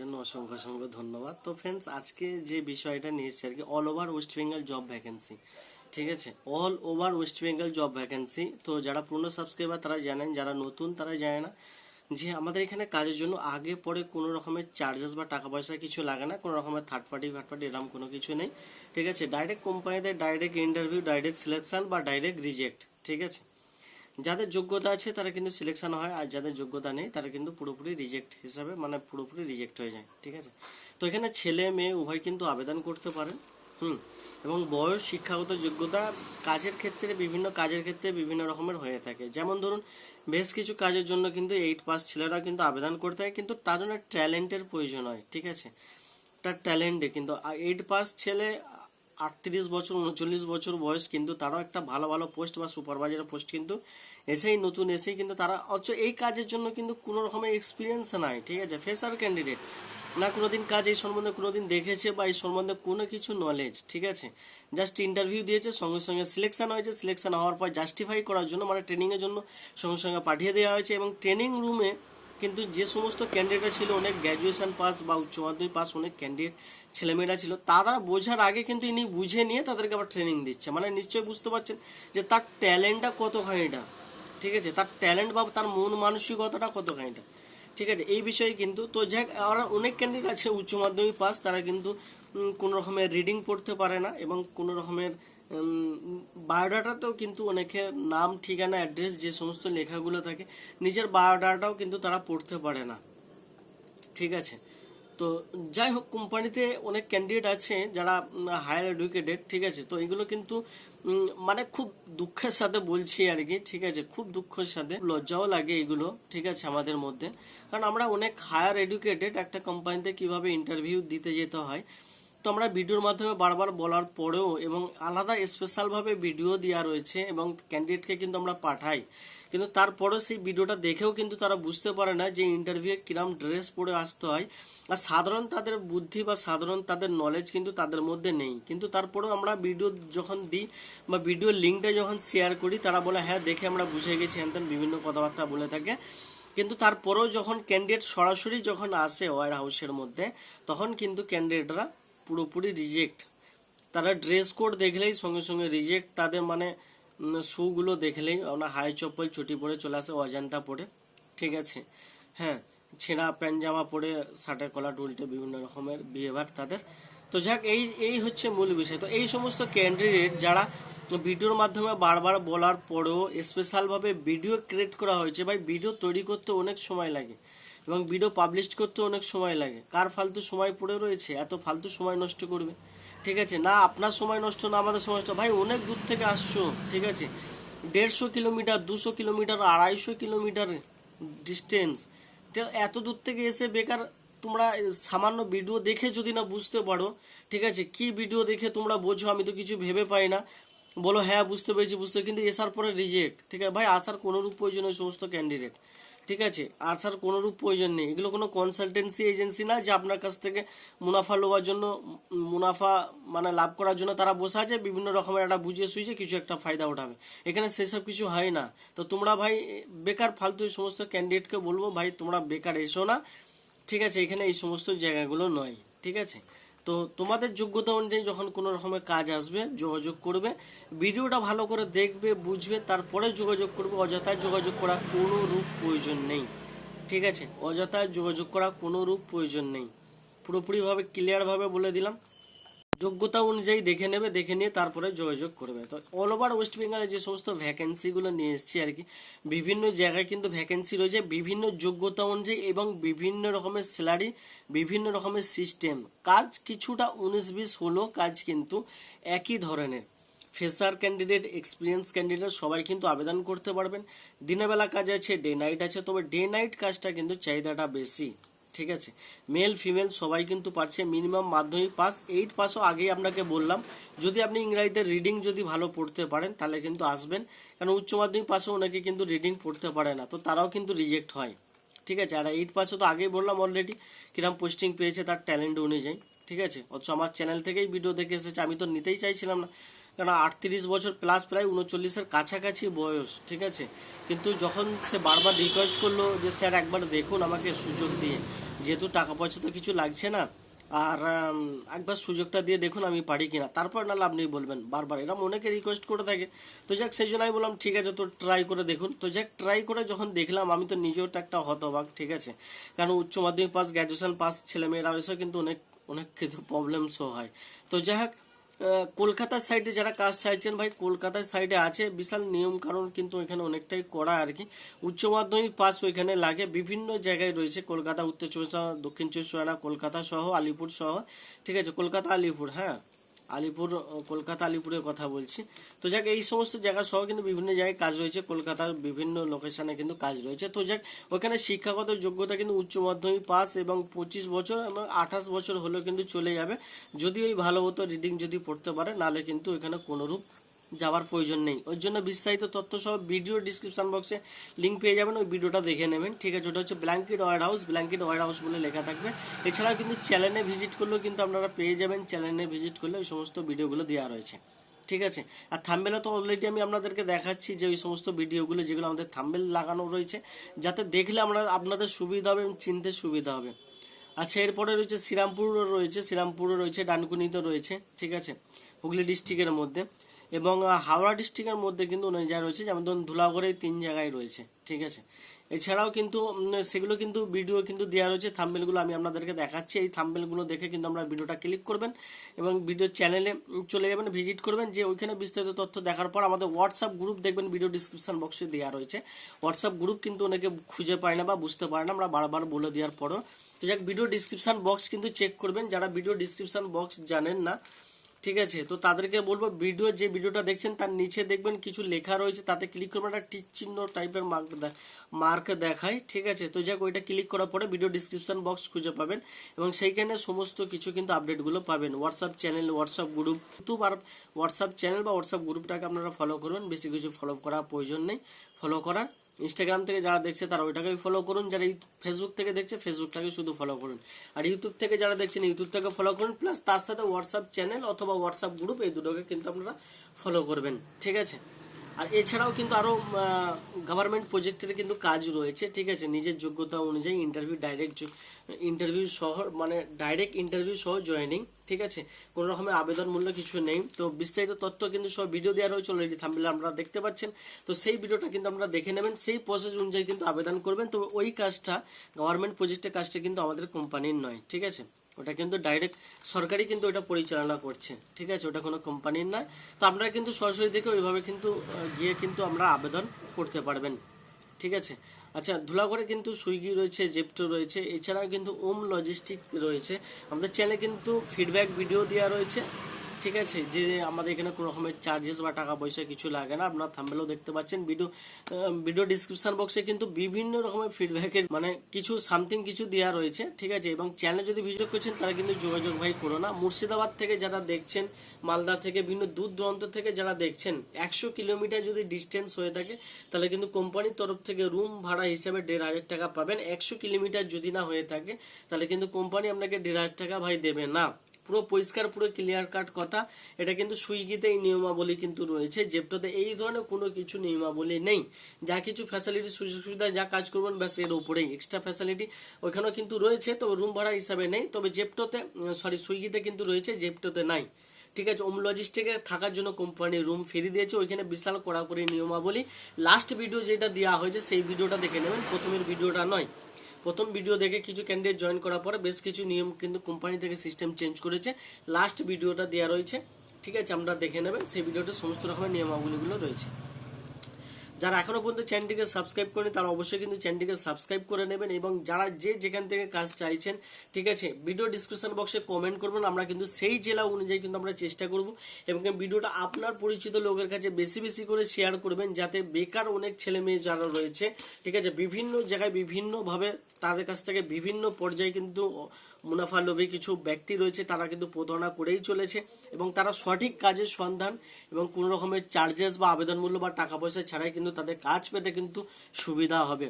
জন্য অসংখ্য অসংখ্য ধন্যবাদ। তো ফ্রেন্ডস আজকে যে বিষয়টা নিয়ে এসেছি আর কি all over West Bengal job vacancy ঠিক আছে? All over West Bengal job vacancy তো যারা পুরনো সাবস্ক্রাইবার তারা জানেন, যারা নতুন তারা জানে না যে আমাদের এখানে কাজের জন্য আগে পরে কোনো রকমের চার্জেস বা টাকা পয়সা কিছু লাগে না, কোনো রকমের থার্ড পার্টি ফার্ড পার্টি এরকম কোনো কিছু নেই, ঠিক আছে? ডাইরেক্ট কোম্পানিতে ডাইরেক্ট ইন্টারভিউ ডাইরেক্ট সিলেকশন বা ডাইরেক্ট রিজেক্ট ঠিক আছে? যাদের যোগ্যতা আছে তারা কিন্তু সিলেকশন হয়, আর যাদের যোগ্যতা নেই তারা কিন্তু পুরোপুরি রিজেক্ট হিসাবে মানে পুরোপুরি রিজেক্ট হয়ে যায়, ঠিক আছে? তো এখানে ছেলে, মেয়ে উভয় কিন্তু আবেদন করতে পারেন, হুম? এবং বয়স, শিক্ষাগত যোগ্যতা কাজের ক্ষেত্রে বিভিন্ন কাজের ক্ষেত্রে বিভিন্ন রকমের হয়ে থাকে। যেমন ধরুন, বেশ কিছু কাজের জন্য কিন্তু এইট পাস ছেলেরা কিন্তু আবেদন করতে হয়, কিন্তু তার জন্য ট্যালেন্টের প্রয়োজন হয়, ঠিক আছে? তার ট্যালেন্টে কিন্তু এইট পাস ছেলে আটত্রিশ বছর, উনচল্লিশ বছর বয়স কিন্তু তারাও একটা ভালো ভালো পোস্ট বা সুপারভাইজার পোস্ট কিন্তু এসেই নতুন, এসেই কিন্তু তারা অথচ এই কাজের জন্য কিন্তু কোনো রকমের এক্সপিরিয়েন্স নাই, ঠিক আছে? ফ্রেশার ক্যান্ডিডেট না কোনোদিন কাজ এই সম্বন্ধে কোনোদিন দেখেছে বা এই সম্বন্ধে কোনো কিছু নলেজ ঠিক আছে? জাস্ট ইন্টারভিউ দিয়েছে, সঙ্গে সঙ্গে সিলেকশন হয়েছে। সিলেকশান হওয়ার পর জাস্টিফাই করার জন্য মানে ট্রেনিংয়ের জন্য সঙ্গে সঙ্গে পাঠিয়ে দেওয়া হয়েছে এবং ট্রেনিং রুমে কিন্তু যে সমস্ত ক্যান্ডিডেট ছিল, অনেক গ্র্যাজুয়েশন পাস বা উচ্চ মাধ্যমিক পাস অনেক ক্যান্ডিডেট ছেলেমেয়েরা ছিল, তারা বোঝার আগে কিন্তু ইনি বুঝে নিয়ে তাদেরকে আবার ট্রেনিং দিচ্ছে। মানে নিশ্চয়ই বুঝতে পারছেন যে তার ট্যালেন্টটা কতখানিটা ঠিক আছে? তার ট্যালেন্ট বা তার মন মানসিকতাটা কতখানিটা ঠিক আছে? এই বিষয়ে কিন্তু, তো যাক, আর অনেক ক্যান্ডিডেট আছে উচ্চ মাধ্যমিক পাস তারা কিন্তু কোনো রকমের রিডিং পড়তে পারে না এবং কোনো রকমের বায়োডাটাতেও কিন্তু অনেকের নাম, ঠিকানা, অ্যাড্রেস যে সমস্ত লেখাগুলো থাকে, নিজের বায়োডাটাও কিন্তু তারা পড়তে পারে না। ঠিক আছে? তো যাই হোক, কোম্পানিতে অনেক ক্যান্ডিডেট আছে যারা হায়ার এডুকেটেড ঠিক আছে? তো এগুলো কিন্তু মানে খুব দুঃখের সাথে বলছি আর কি, ঠিক আছে? খুব দুঃখের সাথে, লজ্জাও লাগে এগুলো, ঠিক আছে, আমাদের মধ্যে। কারণ আমরা অনেক হায়ার এডুকেটেড একটা কোম্পানিতে কীভাবে ইন্টারভিউ দিতে যেতে হয় তো আমরা ভিডিওর মাধ্যমে বারবার বলার পরেও এবং আলাদা স্পেশালভাবে ভিডিও দেওয়া রয়েছে এবং ক্যান্ডিডেটকে কিন্তু আমরা পাঠাই। কিন্তু তারপরেও সেই ভিডিওটা দেখেও কিন্তু তারা বুঝতে পারে না যে ইন্টারভিউ কিরম ড্রেস পরে আসতে হয়। আর সাধারণ তাদের বুদ্ধি বা সাধারণ তাদের নলেজ কিন্তু তাদের মধ্যে নেই। কিন্তু তারপরেও আমরা ভিডিও যখন দিই বা ভিডিও লিঙ্কটা যখন শেয়ার করি, তারা বলে হ্যাঁ দেখে আমরা বুঝে গেছি। হ্যান বিভিন্ন কথাবার্তা বলে থাকে। কিন্তু তারপরেও যখন ক্যান্ডিডেট সরাসরি যখন আসে ওয়ার হাউসের মধ্যে, তখন কিন্তু ক্যান্ডিডেটরা পুরোপুরি রিজেক্ট তারা ড্রেস কোড দেখলেই সঙ্গে সঙ্গে রিজেক্ট তাদের মানে শুগুলো দেখলেই আমরা হাই চপ্পল চটি পরে চলে আসে, অজান্তা পরে, ঠিক আছে? হ্যাঁ ছেঁড়া প্যান্ট জামা পরে, শার্টের কলা টুলটে বিভিন্ন রকমের বিহেভার তাদের। তো যাক, এই এই হচ্ছে মূল বিষয়। তো এই সমস্ত ক্যান্ডিডেট যারা ভিডিওর মাধ্যমে বারবার বলার পরেও স্পেশালভাবে ভিডিও ক্রিয়েট করা হয়েছে, ভাই ভিডিও তৈরি করতে অনেক সময় লাগে। এবং ভিডিও পাবলিশ করতে অনেক সময় লাগে। কার ফালতু সময় পড়ে রয়েছে, এত ফালতু সময় নষ্ট করবে। ঠিক আছে? না, আপনার সময় নষ্ট, না আমাদের সময় নষ্ট। ভাই, অনেক দূর থেকে আসছো, ঠিক আছে? দেড়শো কিলোমিটার, দুশো কিলোমিটার, আড়াইশো কিলোমিটার ডিস্টেন্স এত দূর থেকে এসে বেকার তোমরা সামান্য ভিডিও দেখে যদি না বুঝতে পারো, ঠিক আছে? কি ভিডিও দেখে তোমরা বোঝো? আমি তো কিছু ভেবে পাই না। বলো হ্যাঁ বুঝতে পেরেছি, বুঝতে কিন্তু এসার পরে রিজেক্ট ঠিক আছে? ভাই, আসার কোনোরূপ প্রয়োজন সমস্ত ক্যান্ডিডেট ঠিক আছে? আর আসার কোনোরূপ প্রয়োজন নেই। এগুলো কোনো কনসালটেন্সি এজেন্সি না যে আপনার কাছ থেকে মুনাফা লওয়ার জন্য, মুনাফা মানে লাভ করার জন্য তারা বসে আছে, বিভিন্ন রকমের একটা বুঝিয়ে সুঝিয়ে কিছু একটা ফায়দা উঠাবে এখানে সেসব কিছু হয় না। তো তোমরা ভাই, বেকার ফালতু সমস্ত ক্যান্ডিডেটকে বলব, ভাই তোমরা বেকার এসো না। ঠিক আছে, এখানে এই সমস্ত জায়গাগুলো নয়। ঠিক আছে? তো তোমাদের যোগ্যতা অনুযায়ী যখন কোনো রকমের কাজ আসবে, যোগাযোগ করবে, ভিডিওটা ভালো করে দেখবে, বুঝবে, তারপরে যোগাযোগ করবে, অযথায় যোগাযোগ করা কোনো রূপ প্রয়োজন নেই। ঠিক আছে? অযথায় যোগাযোগ করা কোনো রূপ প্রয়োজন নেই। পুরোপুরিভাবে ক্লিয়ারভাবে বলে দিলাম। যোগ্যতা অনুযায়ী দেখে নেবে, দেখে নিয়ে তারপরে যোগাযোগ করবে। তো অল ওভার ওয়েস্ট বেঙ্গলে যে সমস্ত ভ্যাকেন্সিগুলো নিয়ে এসেছি আর কি, বিভিন্ন জায়গায় কিন্তু ভ্যাকেন্সি রয়েছে, বিভিন্ন যোগ্যতা অনুযায়ী এবং বিভিন্ন রকমের স্যালারি বিভিন্ন রকমের সিস্টেম কাজ কিছুটা উনিশ বিশ হলো কাজ কিন্তু একই ধরনের। ফ্রেশার ক্যান্ডিডেট এক্সপিরিয়েন্স ক্যান্ডিডেট সবাই কিন্তু আবেদন করতে পারবেন। দিনের বেলা কাজ আছে ডে নাইট আছে, তবে ডে নাইট কাজটা কিন্তু চাহিদাটা বেশি। ঠিক আছে? মেল ফিমেল সবাই কিন্তু পারছে মিনিমাম মাধ্যমিক পাস এইট পাসও আগেই আপনাকে বললাম। যদি আপনি ইংরাজিতে রিডিং যদি ভালো পড়তে পারেন, তাহলে কিন্তু আসবেন। কারণ উচ্চ মাধ্যমিক পাসেও অনেকে কিন্তু রিডিং পড়তে পারে না, তো তারাও কিন্তু রিজেক্ট হয়। ঠিক আছে? আর এইট পাসও তো আগেই বললাম অলরেডি কিরম পোস্টিং পেয়েছে তার ট্যালেন্ট অনুযায়ী। ঠিক আছে? অথচ আমার চ্যানেল থেকেই ভিডিও দেখে এসেছে, আমি তো নিতেই চাইছিলাম না। কারণ আটত্রিশ বছর প্লাস প্রায় উনচল্লিশের কাছাকাছি বয়স, ঠিক আছে? কিন্তু যখন সে বারবার রিকোয়েস্ট করল যে, স্যার, একবার দেখুন আমাকে সুযোগ দিয়ে। যেহেতু টাকা পয়সা তো কিছু লাগছে না, আর একবার সুযোগটা দিয়ে দেখুন আমি পারি কিনা। তারপর নাহলে আপনি বলবেন, বারবার। এরকম অনেকে রিকোয়েস্ট করে থাকে। তো যাক, সেই জন্য আমি বললাম, ঠিক আছে তো ট্রাই করে দেখুন। তো যাক ট্রাই করে যখন দেখলাম, আমি তো নিজেও তো একটা হতবাক, ঠিক আছে? কারণ উচ্চ মাধ্যমিক পাস গ্র্যাজুয়েশন পাস ছেলেমেয়েরা এসেও কিন্তু অনেক অনেক কিছু প্রবলেমসও হয়। তো যাই হোক কলকাতার সাইডে যারা কাজ চাইছেন ভাই, কলকাতার সাইডে আছে, বিশাল নিয়ম কারণ কিন্তু এখানে অনেকটাই করা আর কি। উচ্চ মাধ্যমিক পাস ওইখানে লাগে, বিভিন্ন জায়গায় রয়েছে, কলকাতা, উত্তর চব্বিশ পরগনা, দক্ষিণ চব্বিশ পরগনা, কলকাতা সহ, আলিপুর সহ, ঠিক আছে, কলকাতা, আলিপুর হ্যাঁ। আলিপুর কলকাতা, আলিপুরের কথা বলছি। তো যাক, এই সমস্ত জায়গা সহ কিন্তু বিভিন্ন জায়গায় কাজ রয়েছে। কলকাতার বিভিন্ন লোকেশনে কিন্তু কাজ রয়েছে। তো যাক, ওখানে শিক্ষাগত যোগ্যতা কিন্তু উচ্চ মাধ্যমিক পাস এবং পঁচিশ বছর এবং আঠাশ বছর হলেও কিন্তু চলে যাবে। যদি ওই ভালো মতো রিডিং যদি পড়তে পারে, নাহলে কিন্তু এখানে কোনোরূপ যাওয়ার প্রয়োজন নেই। ওর জন্য বিস্তারিত তথ্য সহ ভিডিও ডিসক্রিপশন বক্সে লিঙ্ক পেয়ে যাবেন, ওই ভিডিওটা দেখে নেবেন। ঠিক আছে, ওটা হচ্ছে blanket warehouse blanket warehouse বলে লেখা থাকবে। এছাড়াও কিন্তু চ্যানেলে ভিজিট করলেও কিন্তু আপনারা পেয়ে যাবেন। চ্যানেলে ভিজিট করলে ওই সমস্ত ভিডিওগুলো দেওয়া রয়েছে। ঠিক আছে? আর থাম্বেলে তো অলরেডি আমি আপনাদেরকে দেখাচ্ছি যে ওই সমস্ত ভিডিওগুলো যেগুলো আমাদের থাম্বেল লাগানো রয়েছে, যাতে দেখলে আমরা আপনাদের সুবিধা হবে এবং চিনতে সুবিধা হবে। আচ্ছা এরপরে রয়েছে শ্রীরামপুরও রয়েছে শ্রীরামপুরও রয়েছে, ডানকুনিতে রয়েছে। ঠিক আছে? হুগলি ডিস্ট্রিক্টের মধ্যে। এবং হাওড়া ডিস্ট্রিক্টের মধ্যে কিন্তু অনেক জায়গায় রয়েছে, যেমন ধরুন ধুলাগড়ে তিন জায়গায় রয়েছে, ঠিক আছে? এছাড়াও কিন্তু সেগুলো কিন্তু ভিডিও কিন্তু দেওয়া রয়েছে থাম্বেলগুলো আমি আপনাদেরকে দেখাচ্ছি। এই থাম্বেলগুলো দেখে কিন্তু আমরা ভিডিওটা ক্লিক করবেন এবং ভিডিও চ্যানেলে চলে যাবেন ভিজিট করবেন। যে ওইখানে বিস্তারিত তথ্য দেখার পর আমাদের হোয়াটসঅ্যাপ গ্রুপ দেখবেন ভিডিও ডিসক্রিপশন বক্সে দেওয়া রয়েছে। হোয়াটসঅ্যাপ গ্রুপ কিন্তু অনেকে খুঁজে পায় না বা বুঝতে পারে না, আমরা বারবার বলে দেওয়ার পরও। তো যাক ভিডিও ডিসক্রিপশন বক্স কিন্তু চেক করবেন। যারা ভিডিও ডিসক্রিপশন বক্স জানেন না ঠিক আছে? তো তাদেরকে বলব ভিডিও যে ভিডিওটা দেখছেন, তার নিচে দেখবেন কিছু লেখা রয়েছে, তাতে ক্লিক করবেন একটা টিক টাইপের মার্ক মার্ক দেখায়, ঠিক আছে? তো যাক, ওইটা ক্লিক করার পরে ভিডিও ডিসক্রিপশন বক্স খুঁজে পাবেন এবং সেইখানে সমস্ত কিছু কিন্তু আপডেটগুলো পাবেন। WhatsApp channel WhatsApp group YouTube আর হোয়াটসঅ্যাপ চ্যানেল বা হোয়াটসঅ্যাপ গ্রুপটাকে আপনারা ফলো করবেন। বেশি কিছু ফলো করার প্রয়োজন নেই। ফলো করার ইনস্টাগ্রাম থেকে যারা দেখছে তারা ওইটাকেই ফলো করুন। যারা ফেসবুক থেকে দেখছে ফেসবুকটাকে শুধু ফলো করুন। আর ইউটিউব থেকে যারা দেখছেন ইউটিউব থেকে ফলো করুন প্লাস তার সাথে হোয়াটসঅ্যাপ চ্যানেল অথবা হোয়াটসঅ্যাপ গ্রুপ এই দুটোকে কিন্তু আপনারা ফলো করবেন। ঠিক আছে? আর এছাড়াও কিন্তু আরও গভর্নমেন্ট প্রজেক্টের কিন্তু কাজ রয়েছে, ঠিক আছে? নিজের যোগ্যতা অনুযায়ী ইন্টারভিউ ডাইরেক্ট ইন্টারভিউ সহ মানে ডাইরেক্ট ইন্টারভিউ সহ জয়েনিং ঠিক আছে? কোনো রকমের আবেদন মূল্য কিছু নেই। তো বিস্তারিত তথ্য কিন্তু সব ভিডিও দেওয়া রয়েছে অলরেডি থাম্বনেলে আপনারা দেখতে পাচ্ছেন। তো সেই ভিডিওটা কিন্তু আপনারা দেখে নেবেন, সেই প্রসেস অনুযায়ী কিন্তু আবেদন করবেন। তো ওই কাজটা গভর্নমেন্ট প্রজেক্টের কাজটা কিন্তু আমাদের কোম্পানির নয়, ঠিক আছে? ওটা কিন্তু ডাইরেক্ট সরকারি কিন্তু ওটা পরিচালনা করছে, ঠিক আছে? ওটা কোনো কোম্পানির না তো আপনারা কিন্তু সরাসরি দেখে ওইভাবে কিন্তু গিয়ে কিন্তু আমরা আবেদন করতে পারবেন, ঠিক আছে? আচ্ছা ধুলাঘরে কিন্তু সুইগি রয়েছে, জেপটো রয়েছে, এছাড়াও কিন্তু ওম লজিস্টিক রয়েছে। আমাদের চ্যানেলে কিন্তু ফিডব্যাক ভিডিও দেওয়া রয়েছে। ঠিক আছে? যে আমাদের এখানে কোনো রকমের চার্জেস বা টাকা পয়সা কিছু লাগে না। আপনারা থাম্বেলেও দেখতে পাচ্ছেন। ভিডিও ভিডিও ডিসক্রিপশন বক্সে কিন্তু বিভিন্ন রকমের ফিডব্যাকের মানে কিছু সামথিং কিছু দেওয়া রয়েছে, ঠিক আছে? এবং চ্যানেল যদি ভিডিও করছেন, তারা কিন্তু যোগাযোগ ভাই করো না। মুর্শিদাবাদ থেকে যারা দেখছেন, মালদা থেকে বিভিন্ন দূর দূরান্ত থেকে যারা দেখছেন, একশো কিলোমিটার যদি ডিস্টেন্স হয়ে থাকে, তাহলে কিন্তু কোম্পানির তরফ থেকে রুম ভাড়া হিসাবে দেড় হাজার টাকা পাবেন। একশো কিলোমিটার যদি না হয়ে থাকে, তাহলে কিন্তু কোম্পানি আপনাকে দেড় হাজার টাকা ভাই দেবে না। পুরো পরিষ্কার, পুরো ক্লিয়ার কাট কথা। এটা কিন্তু সুইগিতে এই নিয়মাবলী কিন্তু রয়েছে। জেপটোতে এই ধরনের কোনো কিছু নিয়মাবলী নেই। যা কিছু ফ্যাসিলিটি সুযোগ সুবিধা যা কাজ করবেন, ব্যাস এর উপরেই। এক্সট্রা ফ্যাসিলিটি ওইখানেও কিন্তু রয়েছে, তবে রুম ভাড়া হিসাবে নেই। তবে জেপটোতে সরি সুইগিতে কিন্তু রয়েছে, জেপটোতে নাই। ঠিক আছে ওম লজিস্টিকে থাকার জন্য কোম্পানি রুম ফ্রি দিয়েছে। ওইখানে বিশাল কড়াকড়ি নিয়মাবলী। লাস্ট ভিডিও যেটা দেওয়া হয়েছে, সেই ভিডিওটা দেখে নেবেন। প্রথমের ভিডিওটা নয়। প্রথম ভিডিও দেখে কিছু ক্যান্ডিডেট জয়েন করার পরে বেশ কিছু নিয়ম কিন্তু কোম্পানি থেকে সিস্টেম চেঞ্জ করেছে। লাস্ট ভিডিওটা দেওয়া রয়েছে। ঠিক আছে, আমরা দেখে নেবেন। সেই ভিডিওটা সমস্ত রকমের নিয়মাবলীগুলো রয়েছে। যারা এখনও পর্যন্ত চ্যানেলটিকে সাবস্ক্রাইব করেন, তারা অবশ্যই কিন্তু চ্যানেলটিকে সাবস্ক্রাইব করে নেবেন এবং যারা যে যেখান থেকে কাজ চাইছেন, ঠিক আছে ভিডিও ডিসক্রিপশন বক্সে কমেন্ট করবেন। আমরা কিন্তু সেই জেলা অনুযায়ী কিন্তু আমরা চেষ্টা করব এবং ভিডিওটা আপনার পরিচিত লোকের কাছে বেশি বেশি করে শেয়ার করবেন, যাতে বেকার অনেক ছেলে মেয়ে যারা রয়েছে, ঠিক আছে, বিভিন্ন জায়গায় বিভিন্নভাবে তাদের কাছ থেকে বিভিন্ন পর্যায়ে কিন্তু মুনাফা লোভী কিছু ব্যক্তি রয়েছে, তারা কিন্তু প্রতারণা করেই চলেছে এবং তারা সঠিক কাজের সন্ধান এবং কোনো রকমের চার্জেস বা আবেদন মূল্য বা টাকা পয়সা ছাড়াই কিন্তু তাদের কাজ পেতে কিন্তু সুবিধা হবে।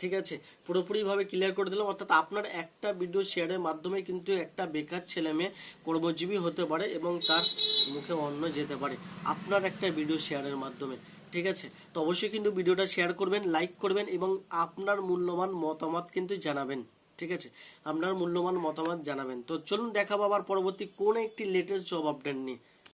ঠিক আছে? পুরোপুরিভাবে ক্লিয়ার করে দিলাম। অর্থাৎ আপনার একটা ভিডিও শেয়ারের মাধ্যমে কিন্তু একটা বেকার ছেলে মেয়ে কর্মজীবী হতে পারে এবং তার মুখে অন্ন যেতে পারে। আপনার একটা ভিডিও শেয়ারের মাধ্যমে। ঠিক আছে? তো অবশ্যই কিন্তু ভিডিওটা শেয়ার করবেন লাইক করবেন এবং আপনার মূল্যবান মতামত কিন্তু জানাবেন, ঠিক আছে? আপনার মূল্যবান মতামত জানাবেন। তো চলুন দেখাবো আবার পরবর্তী কোন একটি লেটেস্ট জব আপডেট নিয়ে।